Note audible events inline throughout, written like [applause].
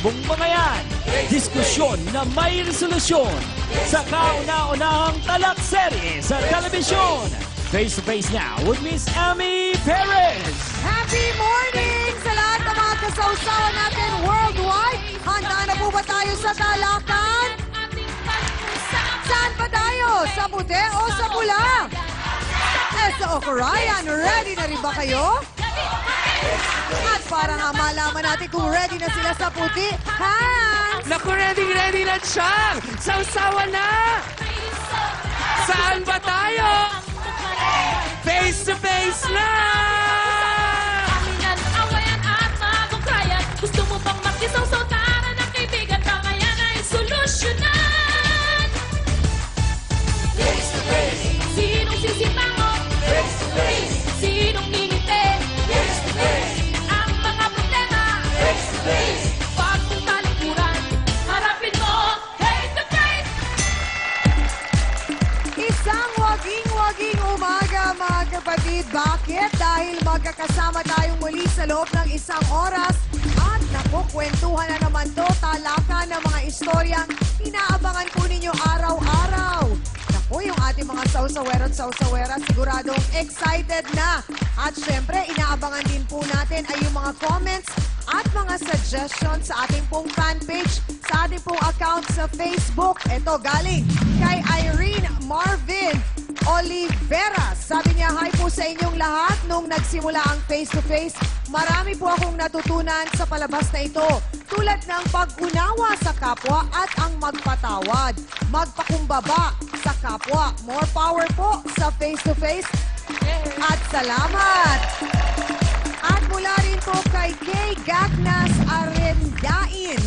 mainit na usapan, umatikabong mga yan. Diskusyon na may resolusyon sa kauna-unahang talak serye sa telebisyon. Face to face now with Miss Amy Perez. Happy morning sa lahat ng mga kasawsawan natin worldwide. Handa na po ba tayo sa talakan? Saan ba tayo? Sa puti o sa pula? Eh, sa Okurayan, ready na rin ba kayo? At para nga malaman natin kung ready na sila sa puti, Hans! Naku, ready, ready na siyang! Sausawa na! Saan ba tayo? Face to face na! Aminan, awayan at mabukrayan Gusto mo bang makisaw-saw magkakasama tayong muli sa loob ng isang oras at naku, kwentuhan na naman to, talaka ng mga istoryang inaabangan po ninyo araw-araw. Naku, yung ating mga sausawero at sausawera, siguradong excited na. At syempre, inaabangan din po natin ay yung mga comments at mga suggestions sa ating pong fanpage, sa ating pong account sa Facebook. Ito, galing kay Irene Marvin Olivera. Sabi niya, hi po sa inyong lahat. Nung nagsimula ang face-to-face, marami po akong natutunan sa palabas na ito. Tulad ng pag-unawa sa kapwa at ang magpatawad. Magpakumbaba sa kapwa. More power po sa face-to-face. At salamat! At mula rin po kay Kay Arendain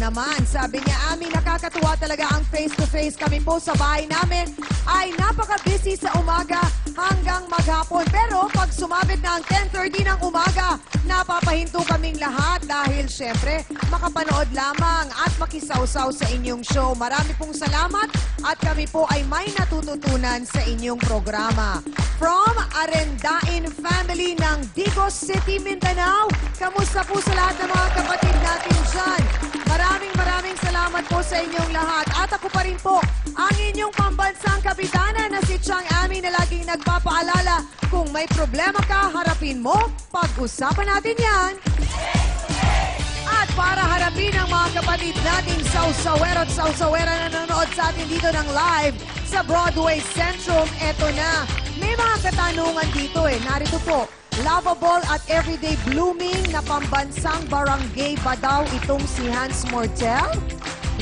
naman. Sabi niya, Ami, nakakatuwa talaga ang face-to-face. Kami po sa bahay namin ay napaka-busy sa umaga hanggang maghapon. Pero pag sumabit na ang 10.30 ng umaga, napapahinto kaming lahat dahil syempre makapanood lamang at makisawsaw sa inyong show. Marami pong salamat at kami po ay may natututunan sa inyong programa. From Arendain family ng Digos City, Mindanao. Kamusta po sa lahat ng mga kapatid natin dyan? Maraming maraming salamat po sa inyong lahat. At ako pa rin po, ang inyong pambansang kapitana na si Chang Ami na laging nagpapaalala, kung may problema ka, harapin mo. Pag-usapan natin yan. At para harapin ang mga kapatid nating sausawero at sausawera na nanonood sa atin dito ng live sa Broadway Centrum, eto na. May mga katanungan dito eh. Narito po, lovable at everyday blooming na pambansang barangay ba daw itong si Hans Mortel?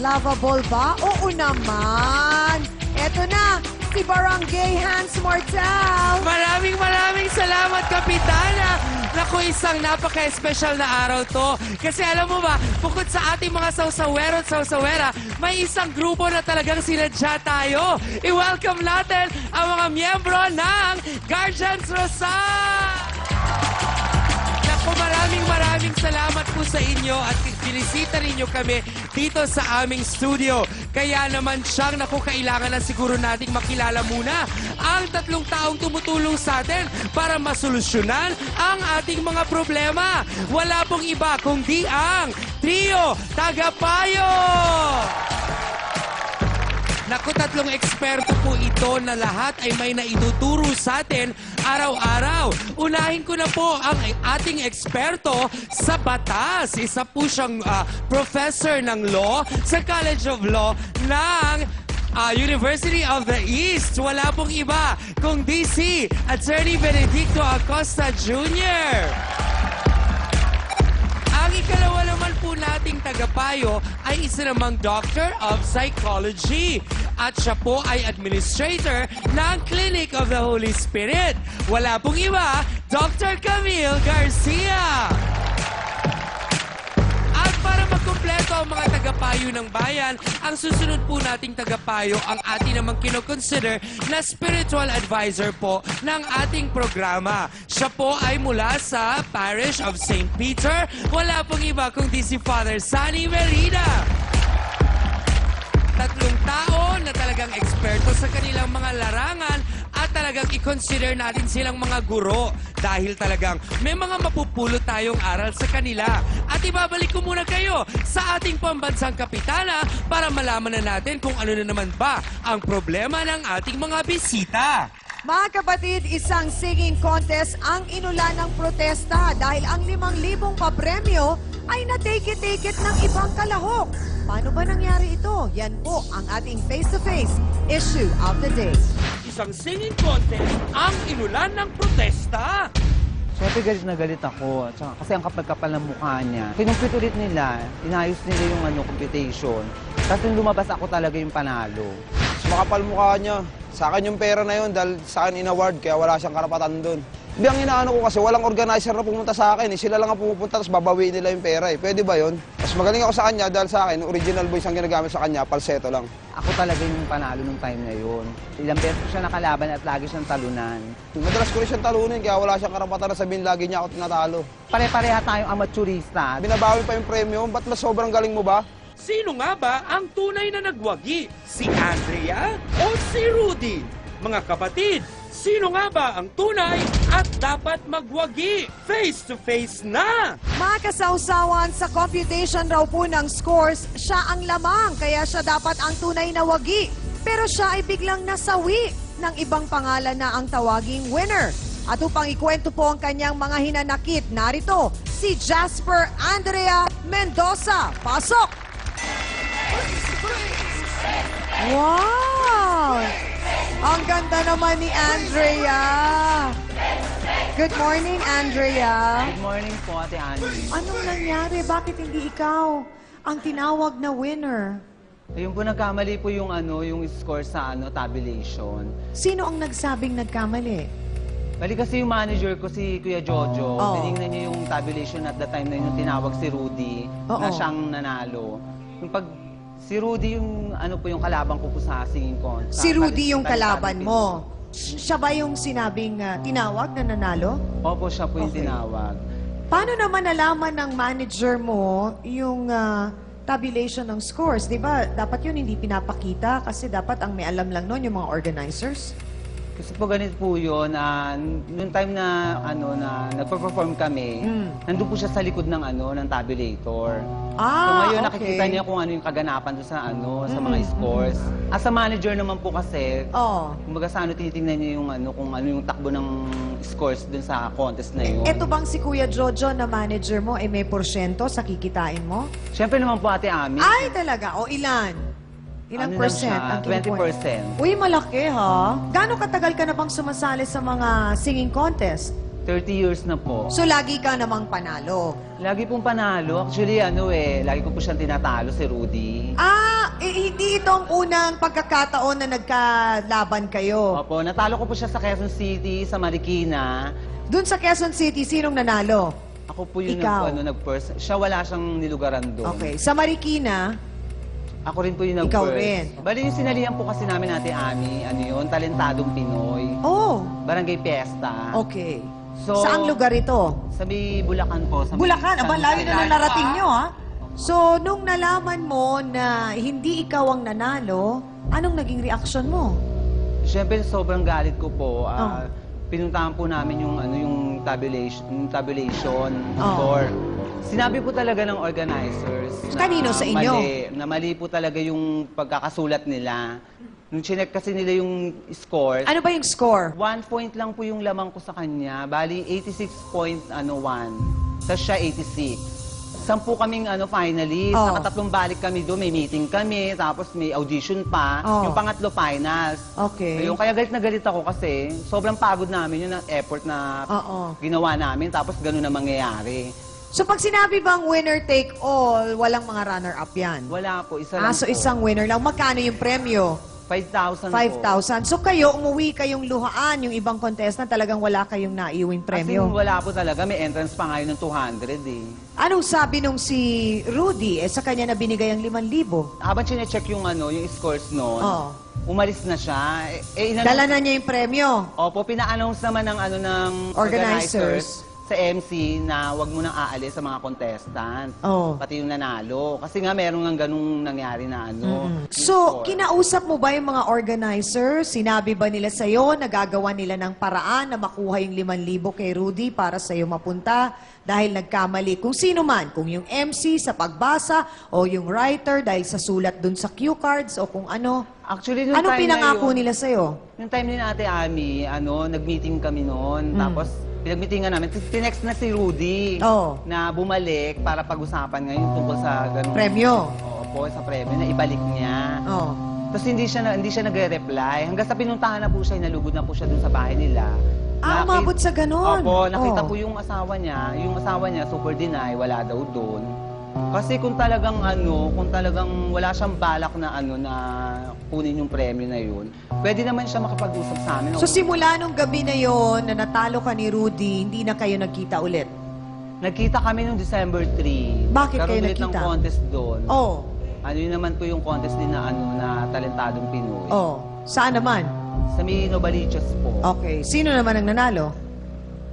Lovable ba? Oo naman. Eto na, si Barangay Hans Mortel. Maraming maraming salamat, Kapitana! Naku, isang napaka-espesyal na araw to. Kasi alam mo ba, bukod sa ating mga sausawero at sausawera, may isang grupo na talagang sinadya tayo. I-welcome natin ang mga miyembro ng Guardians Rosa! Naku, maraming maraming salamat po sa inyo at binisita ninyo kami dito sa aming studio. Kaya naman siyang naku, kailangan na siguro nating makilala muna ang tatlong taong tumutulong sa atin para masolusyonan ang ating mga problema. Wala pong iba kundi ang Trio Tagapayo! Naku, tatlong eksperto po ito na lahat ay may naituturo sa atin araw-araw. Unahin ko na po ang ating eksperto sa batas. Isa po siyang ah, professor ng law sa College of Law ng ah, University of the East. Wala pong iba kung DC, Attorney Benedicto Acosta Jr. Ang ikalawa naman po nating tagapayo ay isa namang Doctor of Psychology. At siya po ay administrator ng Clinic of the Holy Spirit. Wala pong iba, Dr. Camille Garcia. Magkumpleto ang mga tagapayo ng bayan, ang susunod po nating tagapayo ang ating namang kinoconsider na spiritual advisor po ng ating programa. Siya po ay mula sa Parish of St. Peter. Wala pong iba kundi si Father Sunny Merida. Tatlong tao na talagang eksperto sa kanilang mga larangan talagang i-consider natin silang mga guro dahil talagang may mga mapupulot tayong aral sa kanila. At ibabalik ko muna kayo sa ating pambansang kapitana para malaman na natin kung ano na naman ba ang problema ng ating mga bisita. Mga kapatid, isang singing contest ang inulan ng protesta dahil ang limang libong papremyo ay na-take-it-take-it ng ibang kalahok. Paano ba nangyari ito? Yan po ang ating face-to-face issue of the day. Isang singing contest ang inulan ng protesta. Siyempre galit na galit ako. Tsaka, kasi ang kapal-kapal ng mukha niya. Kinumpit ulit nila, inayos nila yung ano, computation. Tapos nung lumabas ako talaga yung panalo. Makapal mukha niya. Sa akin yung pera na yun dahil sa akin in-award kaya wala siyang karapatan doon. Hindi ang inaano ko kasi walang organizer na pumunta sa akin. Eh. Sila lang ang pumupunta tapos babawiin nila yung pera. Eh. Pwede ba yun? Mas magaling ako sa kanya dahil sa akin, original voice ang ginagamit sa kanya, falsetto lang. Ako talaga yung panalo nung time na yun. Ilang beses ko siya nakalaban at lagi siyang talunan. Madalas ko rin siyang talunin kaya wala siyang karapatan na sabihin lagi niya ako tinatalo. Pare-pareha tayong amaturista. Binabawi pa yung premium, ba't mas sobrang galing mo ba? Sino nga ba ang tunay na nagwagi? Si Andrea o si Rudy? Mga kapatid, sino nga ba ang tunay at dapat magwagi? Face to face na! Mga kasawsawan sa computation raw po ng scores, siya ang lamang kaya siya dapat ang tunay na wagi. Pero siya ay biglang nasawi ng ibang pangalan na ang tawaging winner. At upang ikwento po ang kanyang mga hinanakit, narito si Jasper Andrea Mendoza. Pasok! Wow! Ang ganda naman ni Andrea. Good morning, Andrea. Good morning po, Ate Annie. Anong nangyari? Bakit hindi ikaw ang tinawag na winner? Ayun po, nagkamali po yung ano, yung score sa ano, tabulation. Sino ang nagsabing nagkamali? Bali kasi yung manager ko, si Kuya Jojo, Oo. tinignan niya yung tabulation at the time na yun, yung tinawag si Rudy, Oo. na siyang nanalo. Yung pag, si Rudy yung, ano po, yung kalaban ko po sa singing contest. Si Rudy yung kalaban mo. Siya ba yung sinabing ah, tinawag na nanalo? Opo, siya po yung Okay. tinawag. Paano naman nalaman ng manager mo yung ah, tabulation ng scores? Di ba, dapat yun hindi pinapakita kasi dapat ang may alam lang nun yung mga organizers. Kasi po ganito po yun, ah, noong time na, ano, na nagpa-perform kami, Mm. nandun po siya sa likod ng, ano, ng tabulator. so Ah, ngayon okay. nakikita niya kung ano yung kaganapan doon sa, ano, sa mga Mm, scores. As a manager naman po kasi, Oh. kumbaga sa ano, tinitingnan niya yung, ano, kung ano yung takbo ng scores dun sa contest na yun. Eto bang si Kuya Jojo na manager mo ay may porsyento sa kikitain mo? Siyempre naman po, Ate Ami. Ay, talaga? O ilan? Ilang Ano percent ang kinukuha? 20%. Uy, malaki ha. Gano'ng katagal ka na bang sumasali sa mga singing contest? 30 years na po. So, lagi ka namang panalo. Lagi pong panalo. Actually, ano eh, lagi ko po siyang tinatalo si Rudy. Ah, eh, hindi ito ang unang pagkakataon na nagkalaban kayo. Opo, natalo ko po siya sa Quezon City, sa Marikina. Doon sa Quezon City, sinong nanalo? Ako po yung Ikaw. nag, ano, nag-first. Siya wala siyang nilugaran doon. Okay. Sa Marikina, Ako rin po yung nag-first. Ikaw rin. Bali yung sinalihan po kasi namin natin, Ami, ano yun, talentadong Pinoy. oh, Barangay Fiesta. okay. So, Saang lugar ito? Sa may Bulacan po. Sa may- Bulacan, aba, layo na na narating nyo, ha? So, nung nalaman mo na hindi ikaw ang nanalo, anong naging reaksyon mo? Siyempre, sobrang galit ko po. Oh. Ah, Pinuntahan po namin yung ano yung tabulation, yung tabulation Oh. score. Sinabi po talaga ng organizers na Kanino sa inyo? Mali, na mali po talaga yung pagkakasulat nila. Nung chinek kasi nila yung score, Ano ba yung score? one point lang po yung lamang ko sa kanya. Bali, 86.1. Ano, one. Tapos siya 86. Sampu kaming ano, finalist. Oh. Nakatatlong balik kami doon. May meeting kami. Tapos may audition pa. Oh. Yung pangatlo, finals. Okay. Ayun, kaya galit na galit ako kasi sobrang pagod namin yun ang effort na Oo. ginawa namin. Tapos ganun na mangyayari. So, pag sinabi bang winner take all, walang mga runner-up yan? Wala po, isa Ah, lang so po. isang winner lang. Magkano yung premyo? 5,000 po. 5,000. So kayo, umuwi kayong luhaan. Yung ibang contestant talagang wala kayong naiuwing As in, premyo. wala po talaga. May entrance pa ngayon ng 200 eh. Anong sabi nung si Rudy? Eh, sa kanya na binigay ang 5,000. Habang chinecheck yung ano, yung scores noon, Oo. umalis na siya. Eh, eh, Dala na niya yung premyo. Opo, pina-announce naman ng ano ng Organizers. organizers. Sa MC na wag mo nang aalis sa mga contestant. Oh. Pati yung nanalo. Kasi nga meron nga ganung nangyari na ano. So, before. kinausap mo ba yung mga organizer? Sinabi ba nila sa'yo na gagawa nila ng paraan na makuha yung 5,000 kay Rudy para sa'yo mapunta dahil nagkamali? Kung sino man, kung yung MC sa pagbasa o yung writer dahil sa sulat dun sa cue cards o kung ano. Actually, nung Anong time pinangako na yun, nila sa'yo? Yung time ni Ate Ami, ano, nag-meeting kami noon. Tapos, pinag-meetingan namin. Tinext na si Rudy Oo. na bumalik para pag-usapan ngayon tungkol sa ganun. Premyo? Oo po, sa premyo na ibalik niya. Oh. Tapos hindi siya na, hindi siya nagre-reply. Hanggang sa pinuntahan na po siya, inalugod na po siya dun sa bahay nila. Ah, umabot sa ganun? Opo, nakita Oh. po yung asawa niya. Yung asawa niya, super deny, wala daw doon. Kasi kung talagang ano, kung talagang wala siyang balak na ano na kunin yung premyo na yun, pwede naman siya makapag-usap sa amin. So, simula nung gabi na yon na natalo ka ni Rudy, hindi na kayo nagkita ulit? Nagkita kami noong December 3. Bakit kayo Karoon ng nagkita? contest doon. Oh. Ano yun naman po yung contest din na ano na talentadong Pinoy. Oh. Saan naman? Sa may Novaliches po. Okay. Sino naman ang nanalo?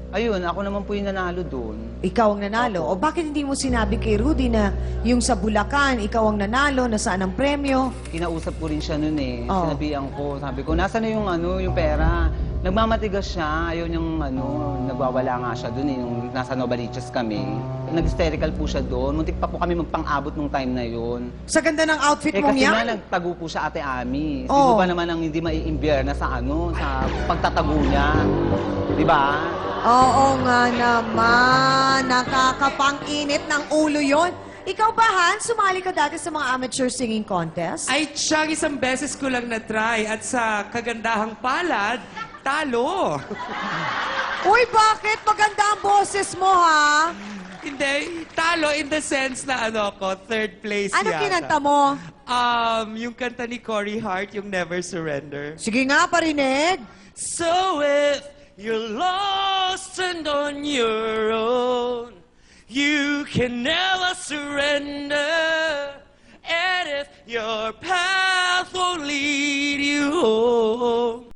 Ayun, ako naman po yung nanalo doon. Ikaw ang nanalo. O bakit hindi mo sinabi kay Rudy na yung sa Bulacan, ikaw ang nanalo, nasaan ang premyo? Kinausap ko rin siya noon eh. Oo. Sinabihan ko, sabi ko, nasa na yung ano, yung pera? Nagmamatigas siya, ayaw niyang ano, nagwawala nga siya doon eh, nung nasa Novaliches kami. Nag-hysterical po siya doon. Muntik pa po kami magpang-abot nung time na yun. Sa ganda ng outfit Eh mong kasi yan? nga nagtago po siya ate Ami. Oo. Sino pa naman ang hindi maiimbyer na sa ano, sa pagtatago niya. Di ba? Oo nga naman. Nakakapang-init ng ulo yon. Ikaw ba, Han? Sumali ka dati sa mga amateur singing contest? Ay, siyang isang beses ko lang na-try at sa kagandahang palad, talo. [laughs] Uy, bakit? Maganda ang boses mo, ha? Hindi, talo in the sense na ano ko, third place Ano yata. kinanta mo? Um, yung kanta ni Cory Hart, yung Never Surrender. Sige nga, parinig. So if you're lost and on your own, you can never surrender. And if your path won't lead you home,